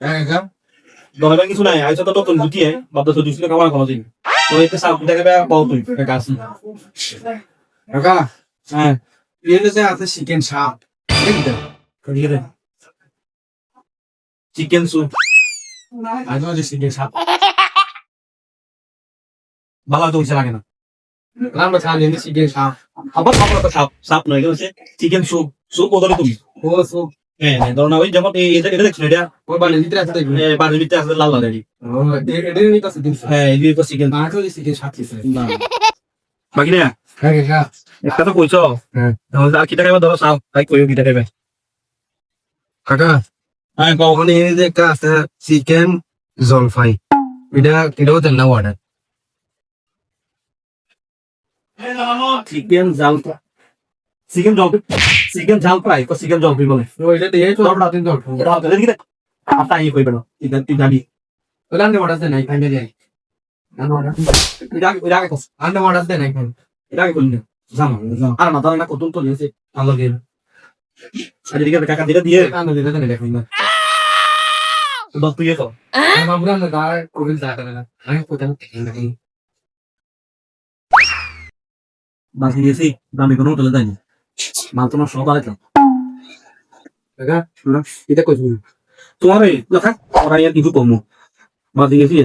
হ্যাঁ দহলে কিছু নাই আইছো তো নতুন গুটি আই বাবা তো দুসরে কামার কোনো দিন তো এতে সাপ দেখে বে পাও তুই আসি কাকা হ্যাঁ এর যে আছে চিকেন সাপ দেখতে আছে চিকেন স্যুপ আজ যে চিকেন সাপ ভালো তো হইছে লাগে না আমরা চিকেন সাপ আবার খাবার তো সাপ সাপ নয় এটা চিকেন স্যুপ স্যুপ ওদের তুমি ও সো হ্যাঁ ধরো না ওই যেমন এটা এটা দেখছ এটা ওই বাড়ি ভিতরে আছে দেখুন বাড়ির ভিতরে আছে লাল লাল হ্যাঁ এই তো চিকেন না বাকি না হ্যাঁ একটা তো কইছো। হ্যাঁ। আর কিটা খাইবা ধরো চাও। তাই কইও কাকা? হ্যাঁ এই যে একটা আছে চিকেন জলফাই। এটা এটাও দেন না order chicken jhal chicken jhol chicken jhal fry কো চিকেন জল বলে? ওইটা দিয়ে তো আমরা তিন জল এটা হতে দেখি আপনি আই কইবে না চিকেন তুই জানি ওটা আন্ডে অর্ডার দেন এখানে যাই আন্ডে অর্ডার এটা এটা আগে কস। আন্ডে অর্ডার দেন এখানে এটা আগে কইনি জানো জানো। আর মাথা না কত তো দিয়েছে আলো দিয়ে। আর এদিকে কাকা দিকে দিয়ে। আন্ডে দিতে দেন দেখুন না দশ তুই তো আমার বুড়া না দাঁড় করে দাঁড়া না। আমি কোথাও দেখি না বাসি দিয়েছি দামি কোনো হোটেলে যাইনি। মাল তোমার সব আলাদা। দেখা এটা কই তোমার এই দেখা ওরা ইয়ার কিছু কমো। মাল দিয়েছি